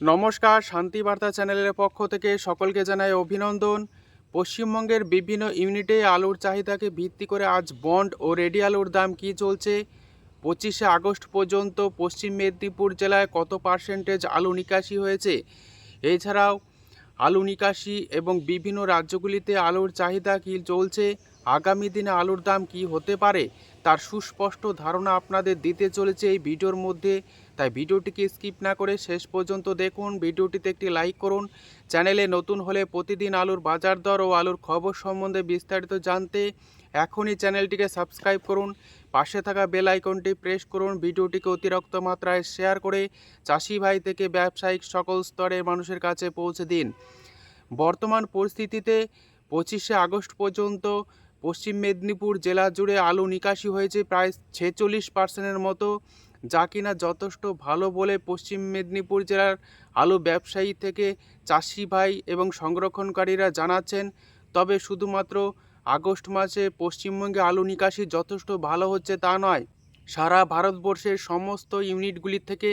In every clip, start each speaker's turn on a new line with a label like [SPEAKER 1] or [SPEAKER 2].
[SPEAKER 1] নমস্কার, শান্তি বার্তা চ্যানেলের পক্ষ থেকে সকলকে জানাই অভিনন্দন। পশ্চিমবঙ্গের বিভিন্ন ইউনিটে আলুর চাহিদাকে ভিত্তি করে আজ বন্ড ও রেডি আলুর দাম কী চলছে? পঁচিশে আগস্ট পর্যন্ত পশ্চিম মেদিনীপুর জেলায় কত পার্সেন্টেজ আলু নিকাশি হয়েছে? এছাড়াও, আলু নিকাশি এবং বিভিন্ন রাজ্যগুলিতে আলুর চাহিদা কী চলছে? আগামী দিনে আলুর দাম কী হতে পারে? তার সুস্পষ্ট ধারণা আপনাদের দিতে চলেছে এই ভিডিওর মধ্যে। তাই ভিডিওটিকে স্কিপ না করে শেষ পর্যন্ত দেখুন। ভিডিওটিতে একটি লাইক করুন। চ্যানেলে নতুন হলে প্রতিদিন আলুর বাজার দর ও আলুর খবর সম্বন্ধে বিস্তারিত জানতে এখনই চ্যানেলটিকে সাবস্ক্রাইব করুন। পাশে থাকা বেল আইকনটি প্রেস করুন। ভিডিওটিকে অতিরিক্ত মাত্রায় শেয়ার করে চাষি ভাই থেকে ব্যবসায়িক সকল স্তরের মানুষের কাছে পৌঁছে দিন। বর্তমান পরিস্থিতিতে পঁচিশে আগস্ট পর্যন্ত পশ্চিম মেদিনীপুর জেলা জুড়ে আলু নিকাশি হয়েছে প্রায় ছেচল্লিশ পার্সেন্টের মতো, যা কিনা যথেষ্ট ভালো বলে পশ্চিম মেদিনীপুর জেলার আলু ব্যবসায়ী থেকে চাষি ভাই এবং সংরক্ষণকারীরা জানাচ্ছেন, তবে শুধুমাত্র আগস্ট মাসে পশ্চিমবঙ্গে আলু নিকাশি যথেষ্ট ভালো হচ্ছে তা নয়। সারা ভারতবর্ষের সমস্ত ইউনিটগুলি থেকে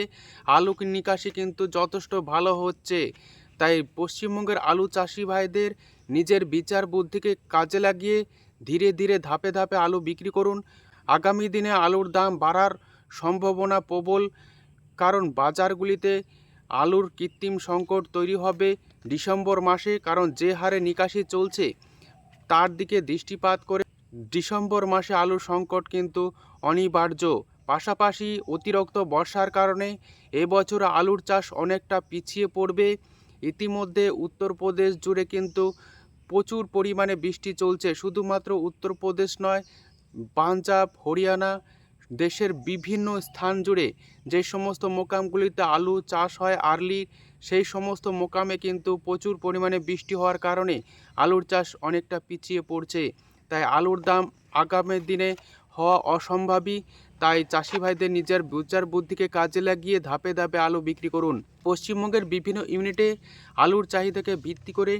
[SPEAKER 1] আলু নিকাশি কিন্তু যথেষ্ট ভালো হচ্ছে। তাই পশ্চিমবঙ্গের আলু চাষি ভাইদের নিজের বিচার বুদ্ধিকে কাজে লাগিয়ে ধীরে ধীরে ধাপে ধাপে আলু বিক্রি করুন। আগামী দিনে আলুর দাম বাড়ার সম্ভাবনা প্রবল, কারণ বাজারগুলিতে আলুর কৃত্রিম সংকট তৈরি হবে ডিসেম্বর মাসে, কারণ যে হারে নিকাশি চলছে তার দিকে দৃষ্টিপাত করে ডিসেম্বর মাসে আলুর সংকট কিন্তু অনিবার্য। পাশাপাশি অতিরিক্ত বর্ষার কারণে এবছর আলুর চাষ অনেকটা পিছিয়ে পড়বে। ইতিমধ্যে উত্তরপ্রদেশ জুড়ে কিন্তু প্রচুর পরিমাণে বৃষ্টি চলছে। শুধুমাত্র উত্তরপ্রদেশ নয়, পাঞ্জাব, হরিয়ানা দেশের বিভিন্ন স্থান জুড়ে যে সমস্ত মোকামগুলিতে আলু চাষ হয়, আর্লি, সেই সমস্ত মোকামে কিন্তু প্রচুর পরিমাণে বৃষ্টি হওয়ার কারণে আলুর চাষ অনেকটা পিছিয়ে পড়ছে। তাই আলুর দাম আগামী দিনে হওয়া অসম্ভাবী। তাই চাষি ভাইদের নিজের বুচার বুদ্ধিকে কাজে লাগিয়ে ধাপে ধাপে আলু বিক্রি করুন। পশ্চিমবঙ্গের বিভিন্ন ইউনিটে আলুর চাহিদাকে ভিত্তি করে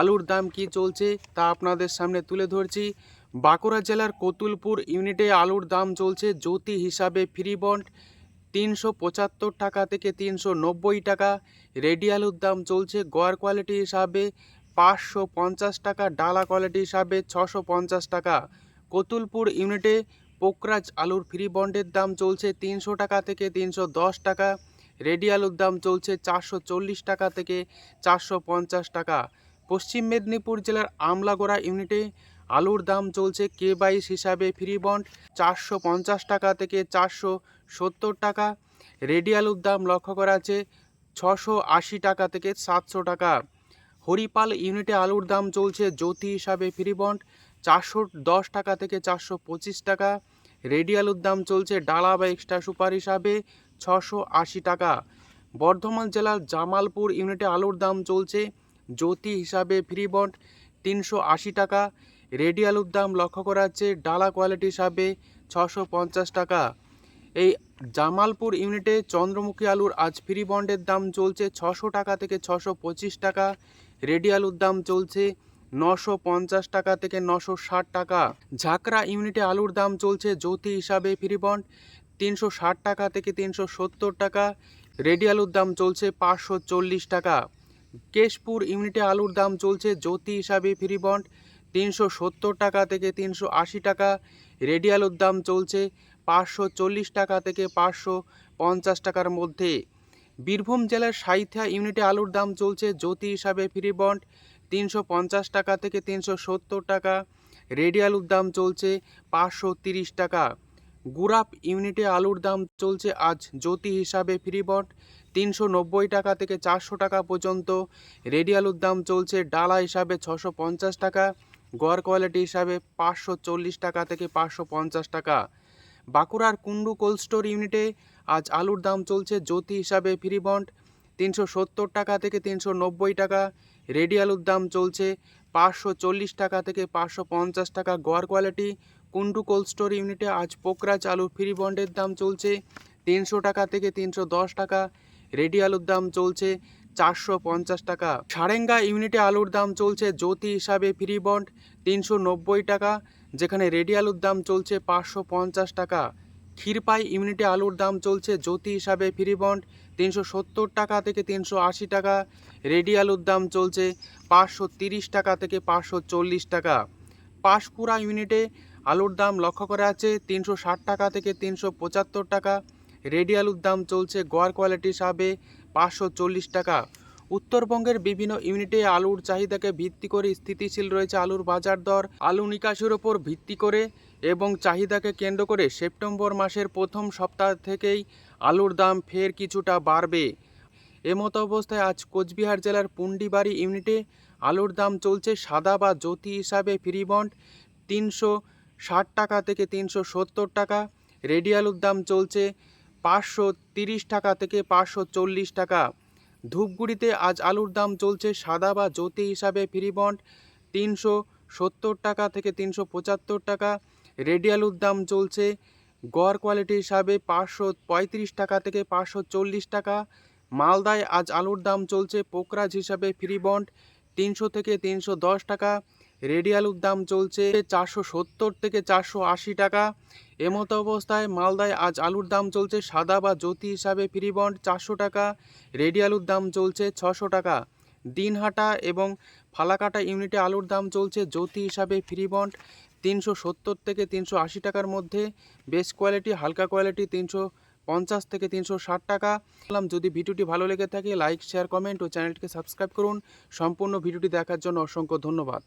[SPEAKER 1] আলুর দাম কি চলছে তা আপনাদের সামনে তুলে ধরছি। বাঁকুড়া জেলার কতুলপুর ইউনিটে আলুর দাম চলছে জ্যোতি হিসাবে ফ্রি বন্ড তিনশো পঁচাত্তর টাকা থেকে তিনশো নব্বই টাকা। রেডি আলুর দাম চলছে গড় কোয়ালিটি হিসাবে পাঁচশো পঞ্চাশ টাকা, ডালা কোয়ালিটি হিসাবে ছশো পঞ্চাশ টাকা। কতুলপুর ইউনিটে পোকরাজ আলুর ফ্রি বন্ডের দাম চলছে তিনশো টাকা থেকে তিনশো দশ টাকা, রেডি আলুর দাম চলছে চারশো চল্লিশ টাকা থেকে চারশো পঞ্চাশ টাকা। পশ্চিম মেদিনীপুর জেলার আমলাগোড়া ইউনিটে আলুর দাম চলছে কে বাইশ হিসাবে ফ্রি বন্ড চারশো পঞ্চাশ টাকা থেকে চারশো সত্তর টাকা, রেডি আলুর দাম লক্ষ্য করা আছে ছশো আশি টাকা থেকে সাতশো টাকা। হরিপাল ইউনিটে আলুর দাম চলছে জ্যোতি হিসাবে ফ্রি বন্ড চারশো দশ টাকা থেকে চারশো পঁচিশ টাকা। রেডি আলুর দাম চলছে ডালা বা এক্সট্রা সুপার হিসাবে ছশো আশি টাকা। বর্ধমান জেলার জামালপুর ইউনিটে আলুর দাম চলছে জ্যোতি হিসাবে ফ্রি বন্ড তিনশো আশি টাকা। রেডি আলুর দাম লক্ষ্য করা যাচ্ছে ডালা কোয়ালিটি হিসাবে ছশো পঞ্চাশ টাকা। এই জামালপুর ইউনিটে চন্দ্রমুখী আলুর আজ ফ্রি বন্ডের দাম চলছে ছশো টাকা থেকে ছশো পঁচিশ টাকা। রেডি আলুর দাম চলছে নশো পঞ্চাশ টাকা থেকে নশো ষাট টাকা। ঝাঁকড়া ইউনিটে আলুর দাম চলছে জ্যোতি হিসাবে ফ্রি বন্ড তিনশো ষাট টাকা থেকে তিনশো সত্তর টাকা। রেডি আলুর দাম চলছে পাঁচশো চল্লিশ টাকা। কেশপুর ইউনিটে আলুর দাম চলছে জ্যোতি হিসাবে ফ্রি বন্ড তিনশো সত্তর টাকা থেকে তিনশো আশি টাকা। রেডি আলুর দাম চলছে পাঁচশো চল্লিশ টাকা থেকে পাঁচশো পঞ্চাশ টাকার মধ্যে। বীরভূম জেলার সাইথা ইউনিটে আলুর দাম চলছে জ্যোতি হিসাবে ফ্রি বন্ড তিনশো পঞ্চাশ টাকা থেকে তিনশো সত্তর টাকা। রেডি আলুর দাম চলছে পাঁচশো তিরিশ টাকা। গুরাপ ইউনিটে আলুর দাম চলছে আজ জ্যোতি হিসাবে ফ্রি বন্ড তিনশো নব্বই টাকা থেকে চারশো টাকা পর্যন্ত। রেডি আলুর দাম চলছে ডালা হিসাবে ছশো পঞ্চাশ টাকা, গড় কোয়ালিটি হিসাবে পাঁচশো চল্লিশ টাকা থেকে পাঁচশো পঞ্চাশ টাকা। বাঁকুড়ার কুন্ডু কোল্ড স্টোর ইউনিটে আজ আলুর দাম চলছে জ্যোতি হিসাবে ফ্রি বন্ড তিনশো সত্তর টাকা থেকে তিনশো নব্বই টাকা। রেডি আলুর দাম চলছে পাঁচশো চল্লিশ টাকা থেকে পাঁচশো পঞ্চাশ টাকা গড় কোয়ালিটি কুন্ডু কোল্ড স্টোর ইউনিটে আজ পোকরাজ আলুর ফ্রি বন্ডের দাম চলছে তিনশো টাকা থেকে তিনশো দশ টাকা। রেডি আলুর দাম চলছে চারশো পঞ্চাশ টাকা। সারেঙ্গা ইউনিটে আলুর দাম চলছে জ্যোতি হিসাবে ফ্রি বন্ড তিনশো নব্বই টাকা, যেখানে রেডি আলুর দাম চলছে পাঁচশো পঞ্চাশ টাকা। ক্ষীরপাই ইউনিটে আলুর দাম চলছে, জ্যোতি হিসাবে ফ্রি বন্ড তিনশো সত্তর টাকা থেকে তিনশো আশি টাকা, রেডি আলুর দাম চলছে পাঁচশো তিরিশ টাকা থেকে পাঁচশো চল্লিশ টাকা। পাঁশকুড়া ইউনিটে আলুর দাম লক্ষ্য করা আছে, তিনশো ষাট টাকা থেকে তিনশো পঁচাত্তর টাকা, রেডি আলুর দাম চলছে গড় কোয়ালিটি হিসাবে পাঁচশো চল্লিশ টাকা। উত্তরবঙ্গের বিভিন্ন ইউনিটে আলুর চাহিদাকে ভিত্তি করে স্থিতিশীল রয়েছে আলুর বাজার দর। আলু নিকাশের ওপর ভিত্তি করে এবং চাহিদাকে কেন্দ্র করে সেপ্টেম্বর মাসের প্রথম সপ্তাহ থেকেই আলুর দাম ফের কিছুটা বাড়বে। এমতো অবস্থায় আজ কোচবিহার জেলার পুন্ডিবাড়ি ইউনিটে আলুর দাম চলছে সাদা বা জ্যোতি হিসাবে ফ্রি বন্ড তিনশো ষাট টাকা থেকে তিনশো সত্তর টাকা, রেডি আলুর দাম চলছে পাঁচশো তিরিশ টাকা থেকে পাঁচশো চল্লিশ টাকা। ধূপগুড়িতে আজ আলুর দাম চলছে সাদা বা জ্যোতি হিসাবে ফ্রি বন্ড। তিনশো সত্তর টাকা থেকে তিনশো পঁচাত্তর টাকা। রেডি আলুর দাম চলছে গড় কোয়ালিটি হিসাবে পাঁচশো পঁয়ত্রিশ টাকা থেকে পাঁচশো চল্লিশ টাকা। মালদায় আজ আলুর দাম চলছে পোকরাজ হিসাবে ফ্রি বন্ড, তিনশো থেকে তিনশো দশ টাকা। রেডি আলুর দাম চলছে চারশো সত্তর থেকে চারশো আশি টাকা। এমতো অবস্থায় মালদায় আজ আলুর দাম চলছে সাদা বা জ্যোতি হিসাবে ফ্রি বন্ড চারশো টাকা রেডি আলুর দাম চলছে ছশো টাকা। দিনহাটা এবং ফালাকাটা ইউনিটে আলুর দাম চলছে জ্যোতি হিসাবে ফ্রি বন্ড তিনশো সত্তর থেকে তিনশো আশি টাকার মধ্যে। বেস্ট কোয়ালিটি, হালকা কোয়ালিটি তিনশো পঞ্চাশ থেকে তিনশো ষাট টাকা। বললাম যদি ভিডিওটি ভালো লেগে থাকে, লাইক, শেয়ার, কমেন্ট ও চ্যানেলটিকে সাবস্ক্রাইব করুন। সম্পূর্ণ ভিডিওটি দেখার জন্য অসংখ্য ধন্যবাদ।